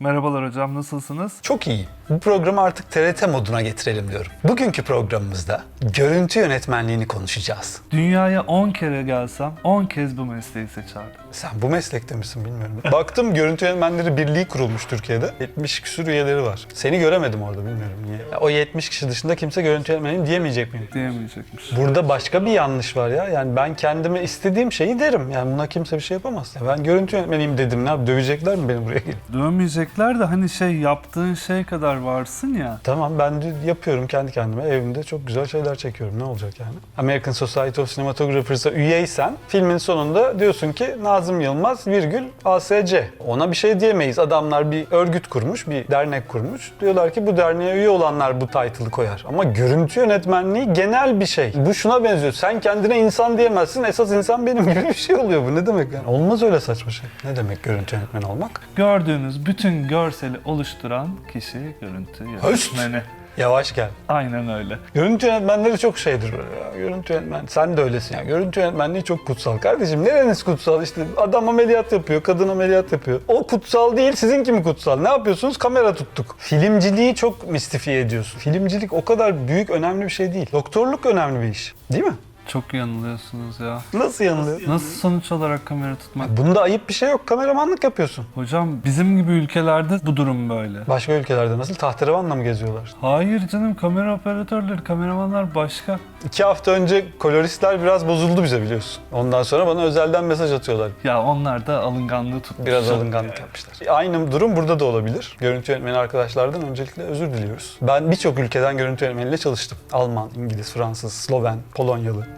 Merhabalar hocam nasılsınız? Çok iyi. Bu programı artık TRT moduna getirelim diyorum. Bugünkü programımızda görüntü yönetmenliğini konuşacağız. Dünyaya 10 kere gelsem 10 kez bu mesleği seçerdim. Sen bu meslekte misin bilmiyorum. Baktım görüntü yönetmenleri birliği kurulmuş Türkiye'de. 70 küsur üyeleri var. Seni göremedim orada bilmiyorum niye. Ya o 70 kişi dışında kimse görüntü yönetmeniyim diyemeyecek miyim? Diyemeyecekmiş. Burada başka bir yanlış var ya. Yani ben kendime istediğim şeyi derim. Yani buna kimse bir şey yapamaz. Ya ben görüntü yönetmeniyim dedim. Ne yap? Dövecekler mi beni buraya gelip? Dövmeyecekler de hani şey yaptığın şey kadar varsın ya. Tamam ben de yapıyorum kendi kendime. Evimde çok güzel şeyler çekiyorum. Ne olacak yani? American Society of Cinematographers üyeysen filmin sonunda diyorsun ki Nazım Yılmaz virgül ASC. Ona bir şey diyemeyiz. Adamlar bir örgüt kurmuş, bir dernek kurmuş. Diyorlar ki bu derneğe üye olanlar bu title'ı koyar. Ama görüntü yönetmenliği genel bir şey. Bu şuna benziyor. Sen kendine insan diyemezsin. Esas insan benim gibi bir şey oluyor. Bu ne demek yani? Olmaz öyle saçma şey. Ne demek görüntü yönetmeni olmak? Gördüğünüz bütün görseli oluşturan kişi görüntü yönetmeni. Yavaş gel. Aynen öyle. Görüntü yönetmenleri çok şeydir böyle ya. Görüntü yönetmen. Sen de öylesin ya. Görüntü yönetmenliği çok kutsal. Kardeşim nereniz kutsal? İşte adam ameliyat yapıyor, kadın ameliyat yapıyor. O kutsal değil, sizinki mi kutsal? Ne yapıyorsunuz? Kamera tuttuk. Filmciliği çok mistifiye ediyorsun. Filmcilik o kadar büyük, önemli bir şey değil. Doktorluk önemli bir iş. Değil mi? Çok yanılıyorsunuz ya. Nasıl yanılıyor? Nasıl sonuç olarak kamera tutmak? Bunda ayıp bir şey yok. Kameramanlık yapıyorsun. Hocam bizim gibi ülkelerde bu durum böyle. Başka ülkelerde nasıl? Tahterevanla mı geziyorlar? Hayır canım kamera operatörleri, kameramanlar başka. İki hafta önce koloristler biraz bozuldu bize biliyorsun. Ondan sonra bana özelden mesaj atıyorlar. Ya onlar da alınganlığı tutmuş. Biraz alınganlık yapmışlar. Aynı durum burada da olabilir. Görüntü yönetmeni arkadaşlardan öncelikle özür diliyoruz. Ben birçok ülkeden görüntü yönetmeniyle çalıştım. Alman, İngiliz, Fransız, Sloven, Polonyalı.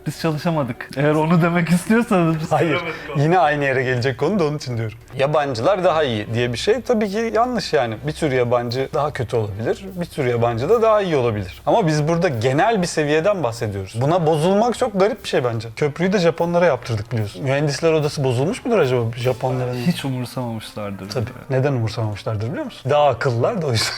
Biz çalışamadık. Eğer onu demek istiyorsanız. Hayır. Yine aynı yere gelecek konu da onun için diyorum. Yabancılar daha iyi diye bir şey tabii ki yanlış yani. Bir tür yabancı daha kötü olabilir. Bir tür yabancı da daha iyi olabilir. Ama biz burada genel bir seviyeden bahsediyoruz. Buna bozulmak çok garip bir şey bence. Köprüyü de Japonlara yaptırdık biliyorsun. Mühendisler odası bozulmuş mudur acaba Japonların? Hiç umursamamışlardır. Tabii. Neden umursamamışlardır biliyor musun? Daha akıllılar da o yüzden.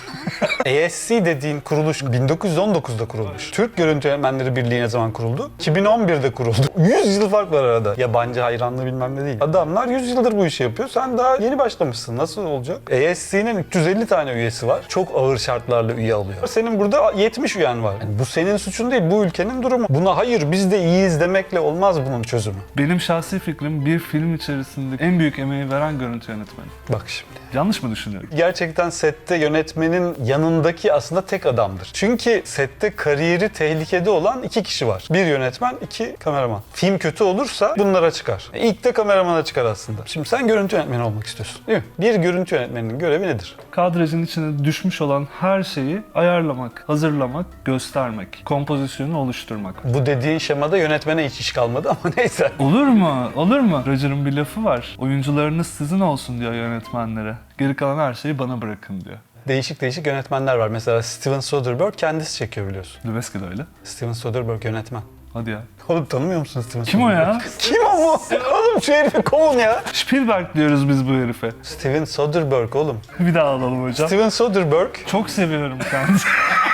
ASC dediğin kuruluş 1919'da kurulmuş. Türk Görüntü Yönetmenleri Birliği ne zaman kuruldu? 2011'de kuruldu. 100 yıl fark var arada. Yabancı hayranlığı bilmem ne değil. Adamlar 100 yıldır bu işi yapıyor. Sen daha yeni başlamışsın. Nasıl olacak? ASC'nin 350 tane üyesi var. Çok ağır şartlarla üye alıyor. Senin burada 70 üyen var. Yani bu senin suçun değil. Bu ülkenin durumu. Buna hayır biz de iyiyiz demekle olmaz bunun çözümü. Benim şahsi fikrim bir film içerisinde en büyük emeği veren görüntü yönetmeni. Bak şimdi. Yanlış mı düşünüyorum? gerçekten sette yönetmenin yanındaki aslında tek adamdır. Çünkü sette kariyeri tehlikede olan iki kişi var. Bir yönetmen, iki kameraman. Film kötü olursa bunlara çıkar. İlk de kameramana çıkar aslında. Şimdi sen görüntü yönetmeni olmak istiyorsun değil mi? Bir görüntü yönetmeninin görevi nedir? Kadrajın içine düşmüş olan her şeyi ayarlamak, hazırlamak, göstermek, kompozisyonu oluşturmak. Bu dediğin şemada yönetmene hiç iş kalmadı ama neyse. Olur mu? Olur mu? Roger'ın bir lafı var. Oyuncularınız sizin olsun diyor yönetmenlere. Geri kalan her şeyi bana bırakın diyor. Değişik değişik yönetmenler var. Mesela Steven Soderbergh kendisi çekiyor biliyorsun. Lübeski de öyle. Steven Soderbergh yönetmen. Hadi ya. Oğlum tanımıyor musun Steven Kim o ya? Kim o mu? oğlum şu herifi kovun ya. Spielberg diyoruz biz bu herife. Steven Soderbergh oğlum. Bir daha alalım hocam. Steven Soderbergh Çok seviyorum kendisini.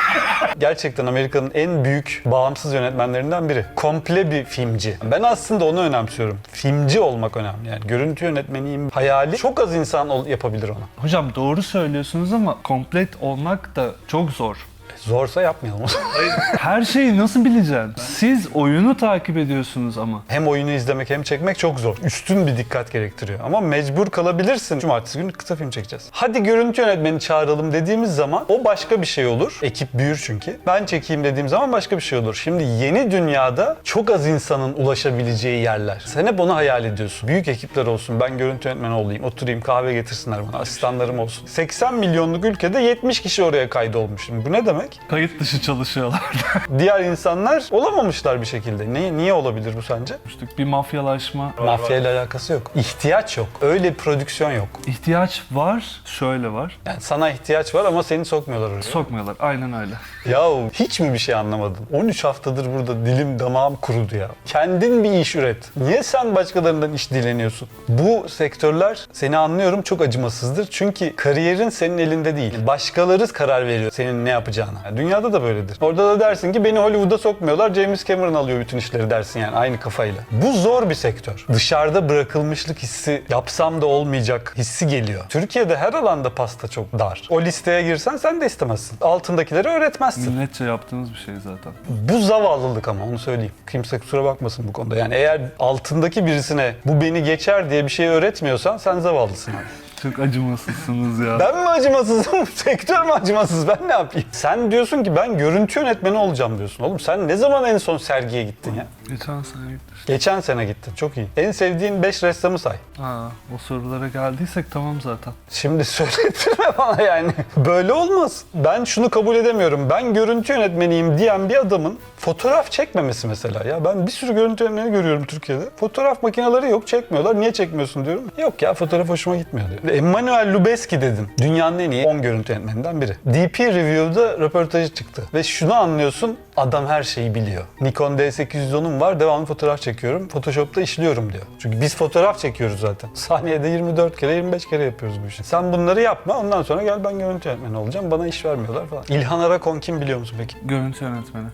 gerçekten Amerika'nın en büyük bağımsız yönetmenlerinden biri. Komple bir filmci. Ben aslında onu önemsiyorum. Filmci olmak önemli. Yani görüntü yönetmeniyim hayali çok az insan ol- yapabilir onu. Hocam doğru söylüyorsunuz ama komplet olmak da çok zor. Zorsa yapmayalım. Her şeyi nasıl bileceksin? Siz oyunu takip ediyorsunuz ama. hem oyunu izlemek hem çekmek çok zor. Üstün bir dikkat gerektiriyor. Ama mecbur kalabilirsin. Cumartesi günü kısa film çekeceğiz. Hadi görüntü yönetmeni çağıralım dediğimiz zaman o başka bir şey olur. Ekip büyür çünkü. Ben çekeyim dediğim zaman başka bir şey olur. Şimdi yeni dünyada çok az insanın ulaşabileceği yerler. Sen hep onu hayal ediyorsun. Büyük ekipler olsun. Ben görüntü yönetmeni olayım. Oturayım kahve getirsinler bana. Asistanlarım olsun. 80 milyonluk ülkede 70 kişi oraya kaydolmuş. Şimdi bu ne demek? Kayıt dışı çalışıyorlar. Diğer insanlar olamamışlar bir şekilde. Niye, niye olabilir bu sence? bir mafyalaşma. Mafya ile alakası yok. İhtiyaç yok. Öyle prodüksiyon yok. İhtiyaç var, şöyle var. Yani sana ihtiyaç var ama seni sokmuyorlar oraya. Sokmuyorlar, aynen öyle. Yahu hiç mi bir şey anlamadın? 13 haftadır burada dilim damağım kurudu ya. Kendin bir iş üret. Niye sen başkalarından iş dileniyorsun? Bu sektörler seni anlıyorum çok acımasızdır. Çünkü kariyerin senin elinde değil. Başkaları karar veriyor senin ne yapacağını. Sana. Dünyada da böyledir. Orada da dersin ki beni Hollywood'a sokmuyorlar. James Cameron alıyor bütün işleri dersin yani aynı kafayla. Bu zor bir sektör. Dışarıda bırakılmışlık hissi yapsam da olmayacak hissi geliyor. Türkiye'de her alanda pasta çok dar. O listeye girsen sen de istemezsin. Altındakileri öğretmezsin. Milletçe yaptığımız bir şey zaten. Bu zavallılık ama onu söyleyeyim. Kimse kusura bakmasın bu konuda. Yani eğer altındaki birisine bu beni geçer diye bir şey öğretmiyorsan sen zavallısın abi. Çok acımasızsınız ya. Ben mi acımasızım? Sektör mü acımasız? Ben ne yapayım? Sen diyorsun ki ben görüntü yönetmeni olacağım diyorsun. Oğlum sen ne zaman en son sergiye gittin ya? Geçen sene gittik. işte. Geçen sene gittin. Çok iyi. En sevdiğin 5 ressamı say. Ha, o sorulara geldiysek tamam zaten. Şimdi söyletirme bana yani. Böyle olmaz. Ben şunu kabul edemiyorum. Ben görüntü yönetmeniyim diyen bir adamın fotoğraf çekmemesi mesela. Ya ben bir sürü görüntü yönetmeni görüyorum Türkiye'de. Fotoğraf makineleri yok çekmiyorlar. Niye çekmiyorsun diyorum. Yok ya fotoğraf hoşuma gitmiyor diyor. Emmanuel Lubezki dedin. Dünyanın en iyi 10 görüntü yönetmeninden biri. DP Review'da röportajı çıktı. Ve şunu anlıyorsun. Adam her şeyi biliyor. Nikon D810'um var. Devamlı fotoğraf çekiyorum. Photoshop'ta işliyorum diyor. Çünkü biz fotoğraf çekiyoruz zaten. Saniyede 24 kere 25 kere yapıyoruz bu işi. Sen bunları yapma. Ondan sonra gel ben görüntü yönetmeni olacağım. Bana iş vermiyorlar falan. İlhan Arakon kim biliyor musun peki? Görüntü yönetmeni.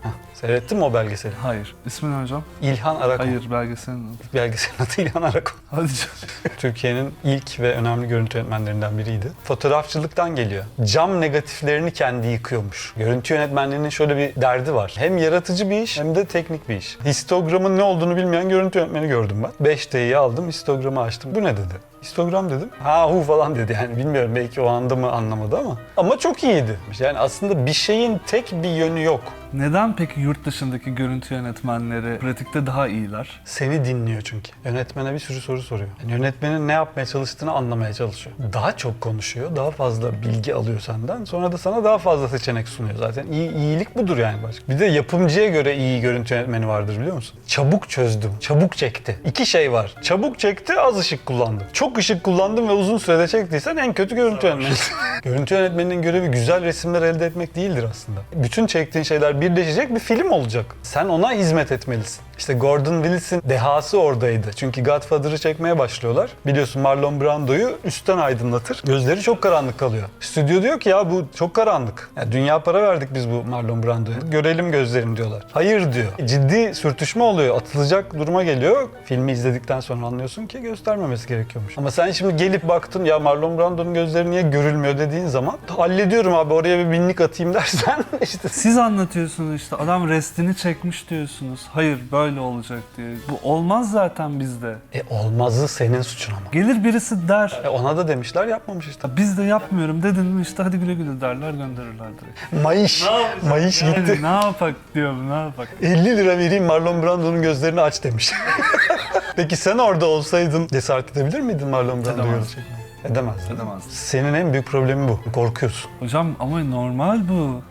Seyrettin mi o belgeseli? Hayır. İsmi ne hocam? İlhan Arakon. Hayır belgeselin adı. Belgeselin adı İlhan Arakon. Hadi canım. Türkiye'nin ilk ve önemli görüntü yönetmenlerinden biriydi. Fotoğrafçılıktan geliyor. Cam negatiflerini kendi yıkıyormuş. Görüntü yönetmenliğinin şöyle bir derdi var. Hem yaratıcı bir iş hem de teknik bir iş. Histogramın ne olduğunu bilmeyen görüntü yönetmeni gördüm ben. 5D'yi aldım, histogramı açtım. Bu ne dedi? Histogram dedim. Ha hu falan dedi yani bilmiyorum belki o anda mı anlamadı ama. Ama çok iyiydi. Yani aslında bir şeyin tek bir yönü yok. Neden peki yurt dışındaki görüntü yönetmenleri pratikte daha iyiler? Seni dinliyor çünkü. Yönetmene bir sürü soru soruyor. Yani yönetmenin ne yapmaya çalıştığını anlamaya çalışıyor. Daha çok konuşuyor, daha fazla bilgi alıyor senden. Sonra da sana daha fazla seçenek sunuyor zaten. İyi, iyilik budur yani başka. Bir de yapımcıya göre iyi görüntü yönetmeni vardır biliyor musun? Çabuk çözdüm, çabuk çekti. İki şey var. Çabuk çekti, az ışık kullandım. Çok ışık kullandım ve uzun sürede çektiysen en kötü görüntü yönetmeni. görüntü yönetmeninin görevi güzel resimler elde etmek değildir aslında. Bütün çektiğin şeyler birleşecek bir film olacak. Sen ona hizmet etmelisin. İşte Gordon Willis'in dehası oradaydı. Çünkü Godfather'ı çekmeye başlıyorlar. Biliyorsun Marlon Brando'yu üstten aydınlatır. Gözleri çok karanlık kalıyor. Stüdyo diyor ki ya bu çok karanlık. Ya dünya para verdik biz bu Marlon Brando'ya. Görelim gözlerini diyorlar. Hayır diyor. Ciddi sürtüşme oluyor. Atılacak duruma geliyor. Filmi izledikten sonra anlıyorsun ki göstermemesi gerekiyormuş. Ama sen şimdi gelip baktın ya Marlon Brando'nun gözleri niye görülmüyor dediğin zaman hallediyorum abi oraya bir binlik atayım dersen işte Siz anlatıyorsunuz işte adam restini çekmiş diyorsunuz. Hayır böyle olacak diye. Bu olmaz zaten bizde. E olmazı senin suçun ama. Gelir birisi der. E ona da demişler yapmamış işte. Biz de yapmıyorum dedin mi işte hadi güle güle derler gönderirler direkt. Mayış. Mayış gitti. Yani ne yapak diyorum ne yapak. 50 lira vereyim Marlon Brando'nun gözlerini aç demiş. Peki sen orada olsaydın cesaret edebilir miydin Marlon Brando'yu öyle çekmeye? Edemezdin. Edemezdim. Senin en büyük problemin bu. Korkuyorsun. Hocam ama normal bu.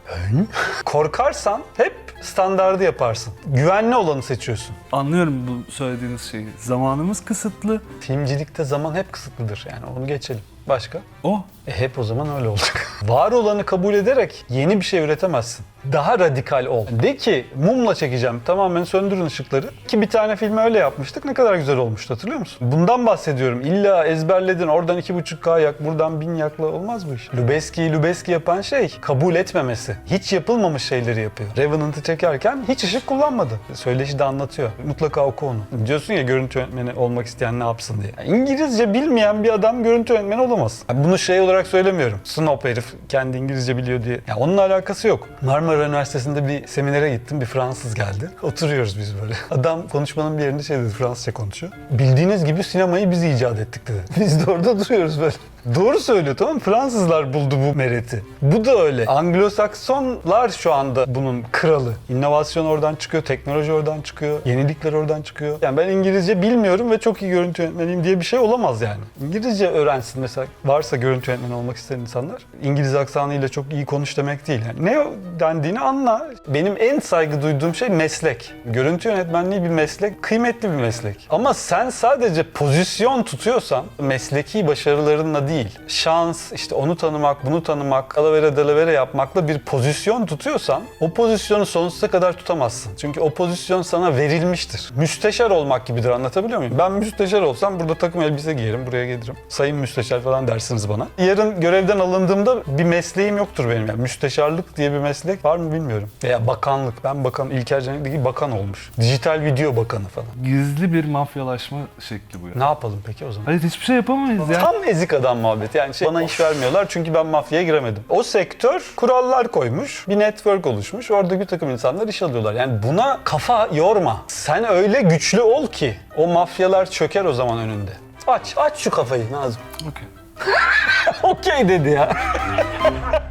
Korkarsan hep standardı yaparsın. Güvenli olanı seçiyorsun. Anlıyorum bu söylediğiniz şeyi. Zamanımız kısıtlı. Filmcilikte zaman hep kısıtlıdır yani onu geçelim. Başka? O. E hep o zaman öyle olacak. Var olanı kabul ederek yeni bir şey üretemezsin. Daha radikal ol. De ki mumla çekeceğim. Tamamen söndürün ışıkları. Ki bir tane filmi öyle yapmıştık. Ne kadar güzel olmuştu hatırlıyor musun? Bundan bahsediyorum. İlla ezberledin. Oradan 2.5K yak, buradan 1000 yakla olmaz bu iş. Lubeski'yi Lubeski yapan şey kabul etmemesi. Hiç yapılmamış şeyleri yapıyor. Revenant'ı çekerken hiç ışık kullanmadı. Söyleşi de anlatıyor. Mutlaka oku onu. Diyorsun ya görüntü yönetmeni olmak isteyen ne yapsın diye. İngilizce bilmeyen bir adam görüntü yönetmeni olamaz. Yani bunu şey olarak söylemiyorum. Snob herif kendi İngilizce biliyor diye. Ya onunla alakası yok. Marmara Üniversitesi'nde bir seminere gittim. Bir Fransız geldi. Oturuyoruz biz böyle. Adam konuşmanın bir yerinde şey dedi. Fransızca konuşuyor. Bildiğiniz gibi sinemayı biz icat ettik dedi. Biz de orada duruyoruz böyle. Doğru söylüyor tamam? Fransızlar buldu bu mereti. Bu da öyle. Anglo-Saksonlar şu anda bunun kralı. İnovasyon oradan çıkıyor, teknoloji oradan çıkıyor, yenilikler oradan çıkıyor. Yani ben İngilizce bilmiyorum ve çok iyi görüntü yönetmeniyim diye bir şey olamaz yani. İngilizce öğrensin mesela. Varsa görüntü yönetmeni olmak isteyen insanlar. İngiliz aksanıyla çok iyi konuş demek değil. Yani ne dendiğini anla. Benim en saygı duyduğum şey meslek. Görüntü yönetmenliği bir meslek, kıymetli bir meslek. Ama sen sadece pozisyon tutuyorsan mesleki başarılarınla değil, şans, işte onu tanımak, bunu tanımak, alavere dalavere yapmakla bir pozisyon tutuyorsan o pozisyonu sonsuza kadar tutamazsın. Çünkü o pozisyon sana verilmiştir. Müsteşar olmak gibidir anlatabiliyor muyum? Ben müsteşar olsam burada takım elbise giyerim, buraya gelirim. Sayın müsteşar falan falan dersiniz bana. Yarın görevden alındığımda bir mesleğim yoktur benim. Yani müsteşarlık diye bir meslek var mı bilmiyorum. Veya bakanlık. Ben bakan, İlker Canik'teki bakan olmuş. Dijital video bakanı falan. Gizli bir mafyalaşma şekli bu ya. Ne yapalım peki o zaman? Hayır hiçbir şey yapamayız ya. Tam ezik adam muhabbeti. Yani şey, bana iş vermiyorlar çünkü ben mafyaya giremedim. O sektör kurallar koymuş. Bir network oluşmuş. Orada bir takım insanlar iş alıyorlar. Yani buna kafa yorma. Sen öyle güçlü ol ki o mafyalar çöker o zaman önünde. Aç, aç şu kafayı Nazım. Okey. Okey dedi ya.